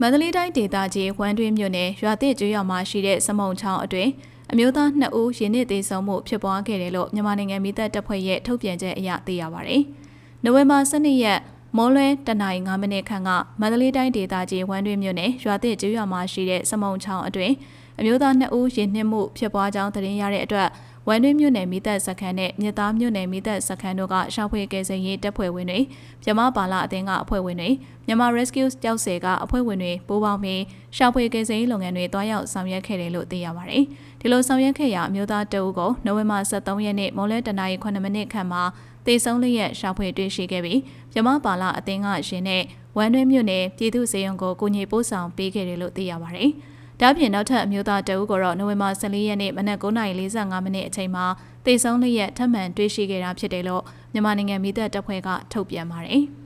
မန္တလေးတိုင်းဒေသကြီးဝမ်းတွင်းမြို့နယ်ရွာသစ်ကျွော်မှာရှိတဲ့စမုံချောင်းအတွင်းအမျိုးသား2ဦးရင်းနစ်သေးဆုံးမှုဖြစ်ပွားခဲ့တယ်လို့မြန်မာနိုင်ငံမိသက်တပ်ဖွဲ့ရဲ့ထုတ်ပြန်ချက်အရသိရပါဗျ။နိုဝင်ဘာ12ရက်မော်လွဲတနင်္လာ9မိနစ်ခန့်ကမန္တလေးတိုင်းဒေသကြီးဝမ်းတွင်းမြို့နယ်ရွာသစ်ကျွော်မှာရှိတဲ့စမုံချောင်းအတွင်း အမျိုးသား2ဦးရင်းနစ်မှုဖြစ်ပွားကြောင်းသတင်းရတဲ့အတွက်ဝမ်တွင်းမြို့နယ်မိသက်စခန်းနဲ့မြစ်သားမြို့နယ်မိသက်စခန်းတို့ကရှောက်ဖွေကယ်ဆယ်ရေးတပ်ဖွဲ့ဝင်တွေမြမပါလာအသင်းကအဖွဲ့ဝင်တွေမြန်မာ Rescue ကြောက်ဆယ်ကအဖွဲ့ဝင်တွေပိုးပေါင်းပြီးရှောက်ဖွေကယ်ဆယ်ရေးလုပ်ငန်းတွေတွားရောက်ဆောင်ရွက်ခဲ့တယ်လို့သိရပါတယ်။ဒီလိုဆောင်ရွက်ခဲ့ရာအမျိုးသားတအုပ်ကိုနိုဝင်ဘာ23ရက်နေ့မွန်လဲတနာရီ9မိနစ်ခန့်မှာတေဆုံးလျက်ရှောက်ဖွေတွေ့ရှိခဲ့ပြီးမြမပါလာအသင်းကရှင်နဲ့ဝမ်တွင်းမြို့နယ်ပြည်သူ့စေယုံကိုကိုညေပို့ဆောင်ပေးခဲ့တယ်လို့သိရပါတယ်။ ဒါ့ပြင်နောက်ထပ်အမျိုးသားတအုပ်ကတော့နိုဝင်ဘာ14ရက်နေ့မနက်9:45မိနစ်အချိန်မှာတေဆုံးလျက်ထပ်မံတွေ့ရှိခဲ့တာဖြစ်တယ်လို့မြန်မာနိုင်ငံမိသက်တပ်ဖွဲ့ကထုတ်ပြန်ပါတယ်။